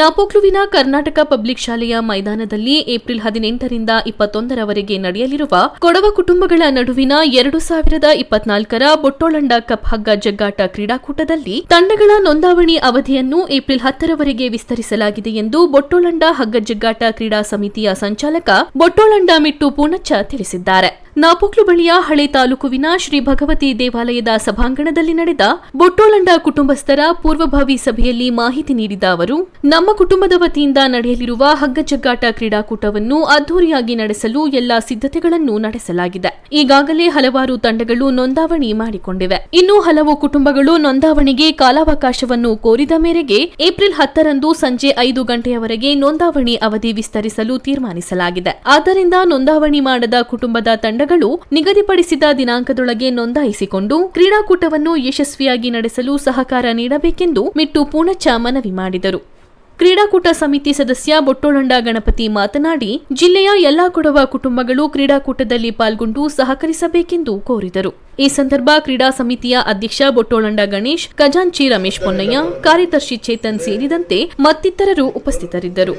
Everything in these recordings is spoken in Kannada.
ನಾಪೋಕ್ಲುವಿನ ಕರ್ನಾಟಕ ಪಬ್ಲಿಕ್ ಶಾಲೆಯ ಮೈದಾನದಲ್ಲಿ ಏಪ್ರಿಲ್ ಹದಿನೆಂಟರಿಂದ ಇಪ್ಪತ್ತೊಂದರವರೆಗೆ ನಡೆಯಲಿರುವ ಕೊಡವ ಕುಟುಂಬಗಳ ನಡುವಿನ ಎರಡು ಸಾವಿರದ ಇಪ್ಪತ್ನಾಲ್ಕರ ಬೊಟ್ಟೋಳಂಡ ಕಪ್ ಹಗ್ಗ ಜಗ್ಗಾಟ ಕ್ರೀಡಾಕೂಟದಲ್ಲಿ ತಂಡಗಳ ನೋಂದಾವಣಿ ಅವಧಿಯನ್ನು ಏಪ್ರಿಲ್ ಹತ್ತರವರೆಗೆ ವಿಸ್ತರಿಸಲಾಗಿದೆ ಎಂದು ಬೊಟ್ಟೋಳಂಡ ಹಗ್ಗ ಜಗ್ಗಾಟ ಕ್ರೀಡಾ ಸಮಿತಿಯ ಸಂಚಾಲಕ ಬೊಟ್ಟೋಳಂಡ ಮಿಟ್ಟು ಪೂಣಚ್ಚ ತಿಳಿಸಿದ್ದಾರೆ. ನಾಪೋಕ್ಲು ಬಳಿಯ ಹಳೆ ತಾಲೂಕುವಿನ ಶ್ರೀ ಭಗವತಿ ದೇವಾಲಯದ ಸಭಾಂಗಣದಲ್ಲಿ ನಡೆದ ಬೊಟ್ಟೋಳಂಡ ಕುಟುಂಬಸ್ಥರ ಪೂರ್ವಭಾವಿ ಸಭೆಯಲ್ಲಿ ಮಾಹಿತಿ ನೀಡಿದ ಅವರು, ನಮ್ಮ ಕುಟುಂಬದ ವತಿಯಿಂದ ನಡೆಯಲಿರುವ ಹಗ್ಗಜಗ್ಗಾಟ ಕ್ರೀಡಾಕೂಟವನ್ನು ಅದ್ದೂರಿಯಾಗಿ ನಡೆಸಲು ಎಲ್ಲಾ ಸಿದ್ಧತೆಗಳನ್ನು ನಡೆಸಲಾಗಿದೆ. ಈಗಾಗಲೇ ಹಲವಾರು ತಂಡಗಳು ನೋಂದಾವಣಿ ಮಾಡಿಕೊಂಡಿವೆ. ಇನ್ನು ಹಲವು ಕುಟುಂಬಗಳು ನೋಂದಾವಣಿಗೆ ಕಾಲಾವಕಾಶವನ್ನು ಕೋರಿದ ಮೇರೆಗೆ ಏಪ್ರಿಲ್ ಹತ್ತರಂದು ಸಂಜೆ ಐದು ಗಂಟೆಯವರೆಗೆ ನೋಂದಾವಣಿ ಅವಧಿ ವಿಸ್ತರಿಸಲು ತೀರ್ಮಾನಿಸಲಾಗಿದೆ. ಆದ್ದರಿಂದ ನೋಂದಾವಣಿ ಮಾಡದ ಕುಟುಂಬದ ತಂಡಗಳು ನಿಗದಿಪಡಿಸಿದ ದಿನಾಂಕದೊಳಗೆ ನೋಂದಾಯಿಸಿಕೊಂಡು ಕ್ರೀಡಾಕೂಟವನ್ನು ಯಶಸ್ವಿಯಾಗಿ ನಡೆಸಲು ಸಹಕಾರ ನೀಡಬೇಕೆಂದು ಮಿಟ್ಟು ಪೂಣಚ್ಚ ಮನವಿ ಮಾಡಿದರು. ಕ್ರೀಡಾಕೂಟ ಸಮಿತಿ ಸದಸ್ಯ ಬೊಟ್ಟೋಳಂಡ ಗಣಪತಿ ಮಾತನಾಡಿ, ಜಿಲ್ಲೆಯ ಎಲ್ಲಾ ಕೊಡವ ಕುಟುಂಬಗಳು ಕ್ರೀಡಾಕೂಟದಲ್ಲಿ ಪಾಲ್ಗೊಂಡು ಸಹಕರಿಸಬೇಕೆಂದು ಕೋರಿದರು. ಈ ಸಂದರ್ಭ ಕ್ರೀಡಾ ಸಮಿತಿಯ ಅಧ್ಯಕ್ಷ ಬೊಟ್ಟೋಳಂಡ ಗಣೇಶ್, ಖಜಾಂಚಿ ರಮೇಶ್ ಪೊನ್ನಯ್ಯ, ಕಾರ್ಯದರ್ಶಿ ಚೇತನ್ ಸೇರಿದಂತೆ ಮತ್ತಿತರರು ಉಪಸ್ಥಿತರಿದ್ದರು.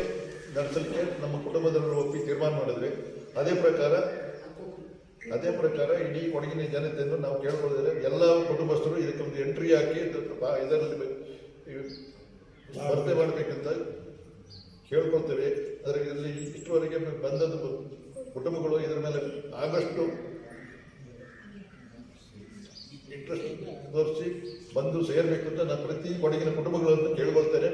ಸ್ಪರ್ಧೆ ಮಾಡಬೇಕಂತ ಕೇಳ್ಕೊಳ್ತೇವೆ. ಅದರ ಇಲ್ಲಿ ಇಷ್ಟುವರೆಗೆ ಬಂದದ್ದು ಕುಟುಂಬಗಳು ಇದರ ಮೇಲೆ ಆದಷ್ಟು ಇಂಟ್ರೆಸ್ಟ್ ತೋರಿಸಿ ಬಂದು ಸೇರಬೇಕು ಅಂತ ನಾನು ಪ್ರತಿ ಕೊಡಗಿನ ಕುಟುಂಬಗಳನ್ನು ಕೇಳ್ಕೊಳ್ತೇನೆ.